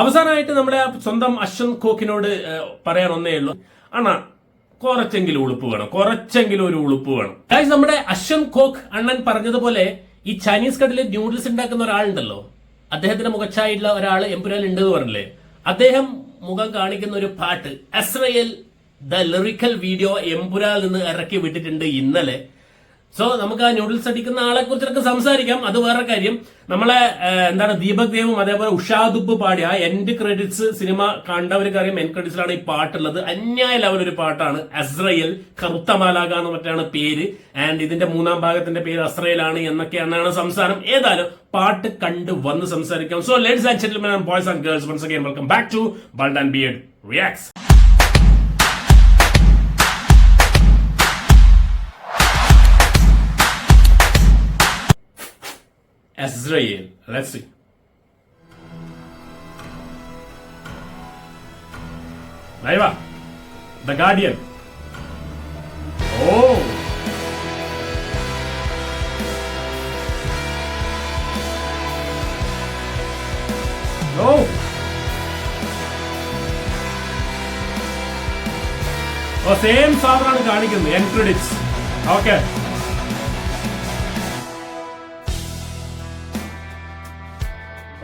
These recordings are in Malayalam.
അവസാനമായിട്ട് നമ്മുടെ സ്വന്തം അശ്വൻ കോക്കിനോട് പറയാൻ ഒന്നേ ഉള്ളൂ. അണ്ണാ കുറച്ചെങ്കിലും ഉളുപ്പ് വേണം. കുറച്ചെങ്കിലും ഒരു ഉളുപ്പ് വേണം. അതായത് നമ്മുടെ അശ്വൻ കോക്ക് അണ്ണൻ പറഞ്ഞതുപോലെ ഈ ചൈനീസ് കടലിൽ ന്യൂഡിൽസ് ഉണ്ടാക്കുന്ന ഒരാളുണ്ടല്ലോ. അദ്ദേഹത്തിന്റെ മുഖച്ചായിട്ടുള്ള ഒരാൾ എംപുരാൽ ഉണ്ട് എന്ന് പറഞ്ഞില്ലേ? അദ്ദേഹം മുഖം കാണിക്കുന്ന ഒരു പാട്ട് Azrael the lyrical video Empuraan നിന്ന് ഇറക്കി വിട്ടിട്ടുണ്ട് ഇന്നലെ. സോ നമുക്ക് ആ ന്യൂഡിൽസ് അടിക്കുന്ന ആളെ കുറിച്ചൊക്കെ സംസാരിക്കാം. അത് വേറെ കാര്യം. നമ്മളെ എന്താണ് ദീപക് ദേവും അതേപോലെ ഉഷാദുബ് പാടിയ ആ എൻഡ് ക്രെഡിറ്റ്സ് സിനിമ കണ്ടവർക്ക് അറിയാം എൻഡ് ക്രെഡിറ്റ്സിലാണ് ഈ പാട്ടുള്ളത്. അന്യായ ലെവൽ ഒരു പാട്ടാണ്. അസ്രയൽ കറുത്ത മാലാക എന്ന് മറ്റാണ് പേര്. ആൻഡ് ഇതിന്റെ മൂന്നാം ഭാഗത്തിന്റെ പേര് അസ്രയേലാണ് എന്നൊക്കെയാണ് സംസാരം. ഏതായാലും പാട്ട് കണ്ട് വന്ന് സംസാരിക്കാം. So ladies and gentlemen boys and girls once again welcome back to bald and beard reacts Azrael. Let's see. Naiva. The Guardian. Oh. No. Oh same സാധനമാണ് കാണിക്കുന്നത് എൻ ക്രെഡിറ്റ്സ് ഓക്കെ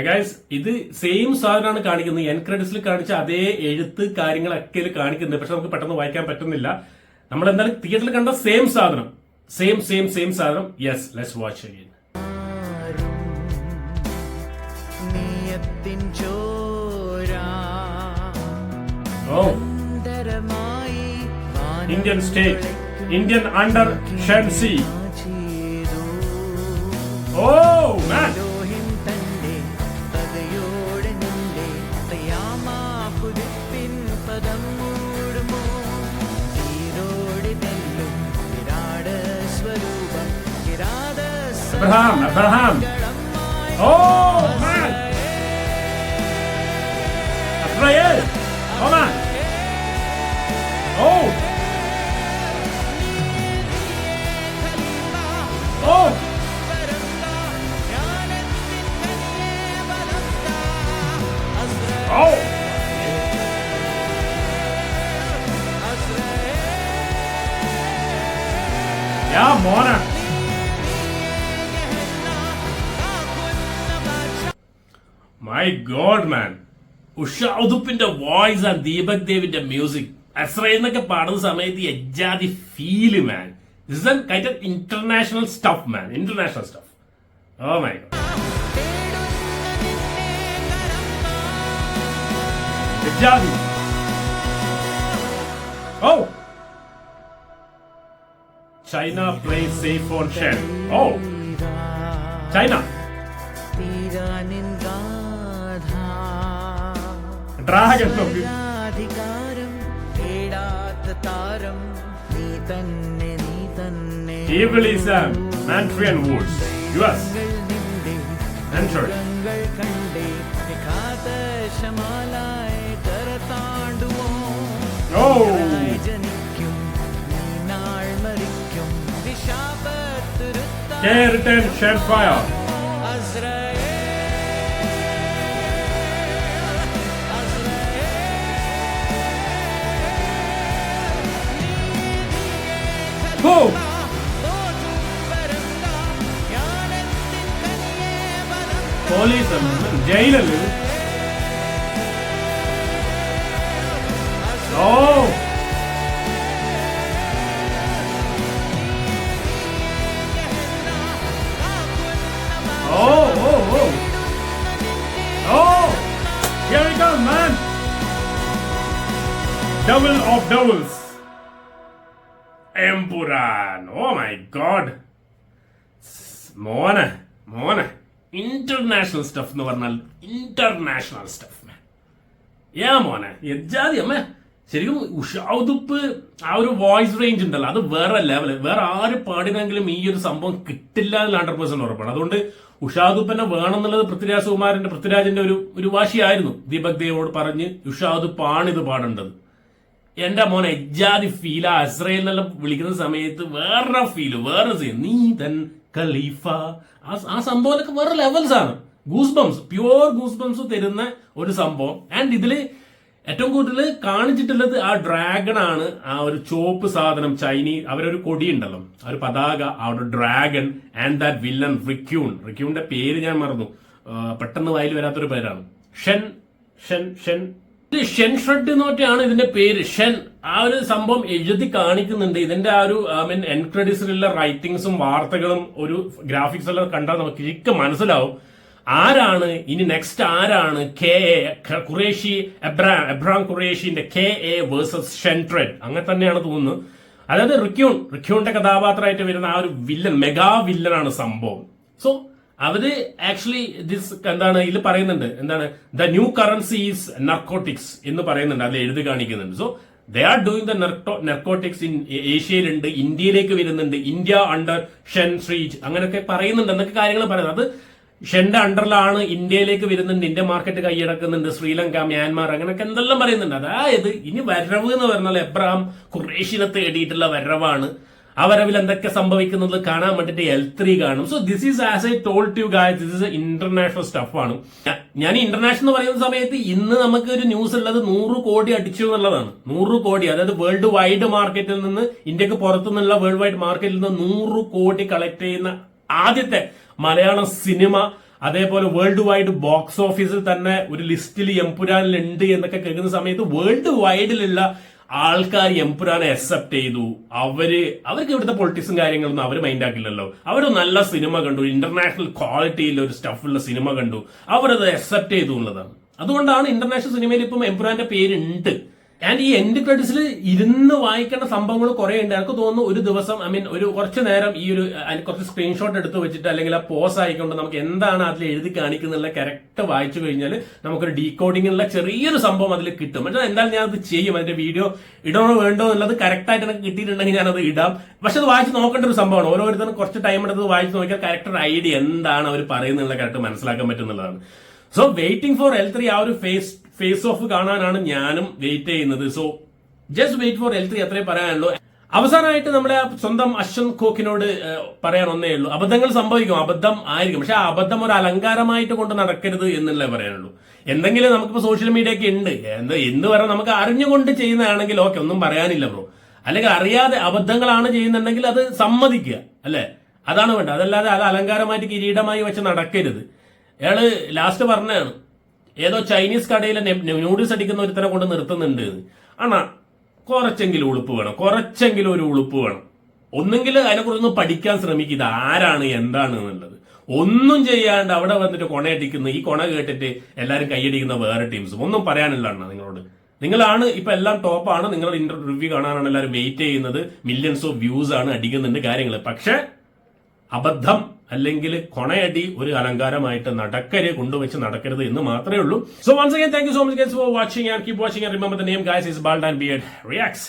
ഗൈസ് ഇത് സെയിം സാധനമാണ് കാണിക്കുന്നത്. എൻ ക്രെഡിറ്റ്സിൽ കാണിച്ച അതേ എഴുത്ത് കാര്യങ്ങളൊക്കെ ഇതിൽ കാണിക്കുന്നുണ്ട്. പക്ഷെ നമുക്ക് പെട്ടെന്ന് വായിക്കാൻ പറ്റുന്നില്ല. നമ്മൾ എന്തായാലും തിയേറ്ററിൽ കണ്ട സെയിം സാധനം. സെയിം സെയിം സെയിം സാധനം. Yes let's watch again oh Indian state Indian under Shenzi oh man Abraham, Abraham. Oh, man. Israel. Oh, man. Oh. Oh. Oh. Yeah, morning. My god man Usha ഉദുപ്പിന്റെ voice and Deepak ദേവിന്റെ മ്യൂസിക് അസ്രയിൽ എന്നൊക്കെ പാടുന്ന സമയത്ത് എജാതി feel man this in kind of international stuff man international stuff oh my god എജാതി oh China play safe for share oh China dragon നോക്ക് അധികാരം തേടാത്ത താരം നീ തന്നെ നീ തന്നെ Evil is a Mantrian Woods, US. നിന്റെ Enter. ങ്ങൾ കണ്ടേ ശമാലായി കരതാണ്ടുവോ Oh! ജനിക്കും നീ നാൾ മരിക്കും വിശാപത്തുരുത്ത They return shed fire. ಜೈಲಲ್ಲಿ Double of Devils. Empuran. Oh my god. Mona. Mona. International stuff എന്ന് പറഞ്ഞാൽ ഇന്റർനാഷണൽ സ്റ്റഫ് ഏ മോനെ എജാതി അമ്മ. ശരിക്കും ഉഷാദുപ്പ് ആ ഒരു വോയിസ് റേഞ്ച് ഉണ്ടല്ലോ അത് വേറെ ലെവൽ വേറെ ആര് പാടിനെങ്കിലും ഈ ഒരു സംഭവം കിട്ടില്ല എന്നുള്ള ഹൺഡ്രഡ് പെർസെന്റ് ഉറപ്പാണ്. അതുകൊണ്ട് ഉഷാദുപ്പനെ വേണം എന്നുള്ളത് പൃഥ്വിരാജ് കുമാരന്റെ പൃഥ്വിരാജിന്റെ ഒരു ഒരു വാശിയായിരുന്നു. ദീപക് ദേവോട് പറഞ്ഞ് ഉഷാദുപ്പാണ് ഇത് പാടേണ്ടത്. എന്റെ മോനെ എജാതി ആ അസ്രയിൽ എന്നെല്ലാം വിളിക്കുന്ന സമയത്ത് വേറെ ഫീൽ വേറെ സീൻ നീ തൻ ഖലീഫ ആ- ആ സംഭവമൊക്കെ വേറെ ലെവൽസ് ആണ്. Goose bumps pure goose bumps തരുന്ന ഒരു സംഭവം. ആൻഡ് ഇതിൽ ഏറ്റവും കൂടുതൽ കാണിച്ചിട്ടുള്ളത് ആ ഡ്രാഗൺ ആണ്. ആ ഒരു ചോപ്പ് സാധനം ചൈനീസ് അവരൊരു കൊടി ഉണ്ടല്ലോ ആ ഒരു പതാക ആ ഒരു ഡ്രാഗൺ ആൻഡ് ദാറ്റ് വില്ലൻ റിക്യൂൺ റിക്യൂണിന്റെ പേര് ഞാൻ മറന്നു. പെട്ടെന്ന് വായിൽ വരാത്തൊരു പേരാണ്. ഷെൻ ഷെൻ ഷെൻ ഷെൻ ഷ്രെഡ് എന്നൊക്കെയാണ് ഇതിന്റെ പേര്. ഷെൻ ആ ഒരു സംഭവം എഴുതി കാണിക്കുന്നുണ്ട്. ഇതിന്റെ ആ ഒരു ഐ മീൻ എൻക്രഡിസിലുള്ള റൈറ്റിങ്സും വാർത്തകളും ഒരു ഗ്രാഫിക്സ് എല്ലാം കണ്ടാൽ നമുക്ക് ശരിക്കും മനസ്സിലാവും. ആരാണ് ഇനി നെക്സ്റ്റ് ആരാണ് K A Qureshi Abram Abram ഖുറേഷിന്റെ K A versus Shen Triad അങ്ങനെ തന്നെയാണ് തോന്നുന്നത് അതായത് റിക്യൂൺ റിക്യൂണിന്റെ കഥാപാത്രമായിട്ട് വരുന്ന ആ ഒരു വില്ലൻ മെഗാ വില്ലനാണ് സംഭവം. സോ അവർ ആക്ച്വലി ദിസ് എന്താണ് ഇതിൽ പറയുന്നുണ്ട്. എന്താണ്? The new currency is narcotics എന്ന് പറയുന്നുണ്ട്. അതിൽ എഴുതി കാണിക്കുന്നുണ്ട്. So they are doing the narcotics in ഏഷ്യയിലുണ്ട് ഇന്ത്യയിലേക്ക് വരുന്നുണ്ട്. ഇന്ത്യ അണ്ടർ ഷെൻ ശ്രീജ് അങ്ങനെയൊക്കെ പറയുന്നുണ്ട്. എന്നൊക്കെ കാര്യങ്ങൾ പറയുന്നത് അത് ഷെന്റെ അണ്ടറിലാണ് ഇന്ത്യയിലേക്ക് വരുന്നുണ്ട്. ഇന്ത്യ മാർക്കറ്റ് കൈയടക്കുന്നുണ്ട്. ശ്രീലങ്ക മ്യാൻമാർ അങ്ങനെയൊക്കെ എന്തെല്ലാം പറയുന്നുണ്ട്. അതായത് ഇനി വരവ് എന്ന് പറഞ്ഞാൽ എബ്രഹാം ഖുറേഷിനെ തേടിയിട്ടുള്ള വരവാണ്. ആ വരവിൽ എന്തൊക്കെ സംഭവിക്കുന്നത് കാണാൻ വേണ്ടിയിട്ട് എൽ ത്രീ കാണും. So this is as I told to guys this is international stuff ആണ്. ഞാൻ ഇന്റർനാഷണൽ എന്ന് പറയുന്ന സമയത്ത് ഇന്ന് നമുക്ക് ഒരു ന്യൂസ് ഉള്ളത് നൂറ് കോടി അടിച്ചു എന്നുള്ളതാണ്. നൂറ് കോടി അതായത് വേൾഡ് വൈഡ് മാർക്കറ്റിൽ നിന്ന് ഇന്ത്യയ്ക്ക് പുറത്തുനിന്നുള്ള വേൾഡ് വൈഡ് മാർക്കറ്റിൽ നിന്ന് നൂറ് കോടി കളക്ട് ചെയ്യുന്ന ആദ്യത്തെ മലയാളം സിനിമ അതേപോലെ വേൾഡ് വൈഡ് ബോക്സ് ഓഫീസിൽ തന്നെ ഒരു ലിസ്റ്റിൽ എംപുരാനിൽ ഉണ്ട് എന്നൊക്കെ കേൾക്കുന്ന സമയത്ത് വേൾഡ് വൈഡിലുള്ള ആൾക്കാർ എംപുരാനെ അക്സെപ്റ്റ് ചെയ്തു. അവർ അവർക്ക് ഇവിടുത്തെ പൊളിറ്റിക്സും കാര്യങ്ങളൊന്നും അവർ മൈൻഡ് ആക്കില്ലല്ലോ. അവർ നല്ല സിനിമ കണ്ടു ഇന്റർനാഷണൽ ക്വാളിറ്റിയിൽ ഒരു സ്റ്റഫുള്ള സിനിമ കണ്ടു. അവരത് അക്സെപ്റ്റ് ചെയ്തു എന്നുള്ളതാണ്. അതുകൊണ്ടാണ് ഇന്റർനാഷണൽ സിനിമയിൽ ഇപ്പം എംപുരാന്റെ പേരുണ്ട്. ആൻഡ് ഈ എൻഡ് ക്രെഡിറ്റ്സിൽ ഇരുന്ന് വായിക്കേണ്ട സംഭവങ്ങൾ കുറെ ഉണ്ട്. എനിക്ക് തോന്നുന്നു ഒരു ദിവസം ഐ മീൻ ഒരു കുറച്ച് നേരം ഈ ഒരു കുറച്ച് സ്ക്രീൻഷോട്ട് എടുത്ത് വെച്ചിട്ട് അല്ലെങ്കിൽ ആ പോസ് ആയിക്കൊണ്ട് നമുക്ക് എന്താണ് അതിൽ എഴുതി കാണിക്കുന്നുള്ള കറക്റ്റ് വായിച്ചു കഴിഞ്ഞാൽ നമുക്കൊരു ഡീകോഡിങ്ങിനുള്ള ചെറിയൊരു സംഭവം അതിൽ കിട്ടും. പക്ഷേ എന്തായാലും ഞാൻ അത് ചെയ്യും. അതിന്റെ വീഡിയോ ഇടണോ വേണ്ടോ എന്നുള്ളത് കറക്റ്റായിട്ട് എനിക്ക് കിട്ടിയിട്ടുണ്ടെങ്കിൽ ഞാനത് ഇടാം. പക്ഷെ അത് വായിച്ച് നോക്കേണ്ട ഒരു സംഭവമാണ്. ഓരോരുത്തരും കുറച്ച് ടൈം എടുത്ത് വായിച്ച് നോക്കിയാൽ കറക്റ്റ് ഐഡിയ എന്താണ് അവർ പറയുന്നുള്ള കറക്റ്റ് മനസ്സിലാക്കാൻ പറ്റുന്നുള്ളതാണ്. So waiting for L three ആ ഒരു ഫേസ് ഫേസ് ഓഫ് കാണാനാണ് ഞാനും വെയിറ്റ് ചെയ്യുന്നത്. So just wait for L three അത്രേ പറയാനുള്ളൂ. അവസാനമായിട്ട് നമ്മുടെ സ്വന്തം അശ്വന്ത് കോക്കിനോട് പറയാൻ ഒന്നേ ഉള്ളൂ. അബദ്ധങ്ങൾ സംഭവിക്കും. അബദ്ധം ആയിരിക്കും. പക്ഷെ ആ അബദ്ധം ഒരു അലങ്കാരമായിട്ട് കൊണ്ട് നടക്കരുത് എന്നുള്ളേ പറയാനുള്ളൂ. എന്തെങ്കിലും നമുക്കിപ്പോ സോഷ്യൽ മീഡിയ ഒക്കെ ഉണ്ട്. എന്ത് എന്ന് പറയാൻ നമുക്ക് അറിഞ്ഞുകൊണ്ട് ചെയ്യുന്നതാണെങ്കിൽ ഓക്കെ ഒന്നും പറയാനില്ല ബ്രോ അല്ലെങ്കിൽ അറിയാതെ അബദ്ധങ്ങളാണ് ചെയ്യുന്നുണ്ടെങ്കിൽ അത് സമ്മതിക്കുക അല്ലേ? അതാണ് വേണ്ടത്. അതല്ലാതെ അത് അലങ്കാരമായിട്ട് കിരീടമായി വെച്ച് നടക്കരുത്. അയാൾ ലാസ്റ്റ് പറഞ്ഞാണ് ഏതോ ചൈനീസ് കടയിലെ നൂഡിൽസ് അടിക്കുന്ന ഒരുത്തനെ കൊണ്ട് നിർത്തുന്നുണ്ട്. ആണാ കുറച്ചെങ്കിലും ഉളുപ്പ് വേണം കുറച്ചെങ്കിലും ഒരു ഉളുപ്പ് വേണം. ഒന്നെങ്കിൽ അതിനെക്കുറിച്ചൊന്ന് പഠിക്കാൻ ശ്രമിക്കുക ഇത് ആരാണ് എന്താണ് എന്നുള്ളത്. ഒന്നും ചെയ്യാണ്ട് അവിടെ വന്നിട്ട് കൊണയടിക്കുന്നു ഈ കൊണ കേട്ടിട്ട് എല്ലാവരും കൈയടിക്കുന്ന വേറെ ടീംസും. ഒന്നും പറയാനില്ല അണ്ണാ നിങ്ങളോട്. നിങ്ങളാണ് ഇപ്പൊ എല്ലാം ടോപ്പാണ് നിങ്ങളുടെ ഇന്റർവ്യൂ കാണാനാണ് എല്ലാവരും വെയിറ്റ് ചെയ്യുന്നത്. മില്യൺസ് ഓഫ് വ്യൂസ് ആണ് അടിക്കുന്നുണ്ട് കാര്യങ്ങൾ പക്ഷെ അബദ്ധം അല്ലെങ്കിൽ കൊണയടി ഒരു അലങ്കാരമായിട്ട് നടക്കരെ കൊണ്ടുവച്ച് നടക്കരുത് എന്ന് മാത്രമേ ഉള്ളൂ. So once again thank you so much guys for watching and keep watching remember the name guys is bald and beard reacts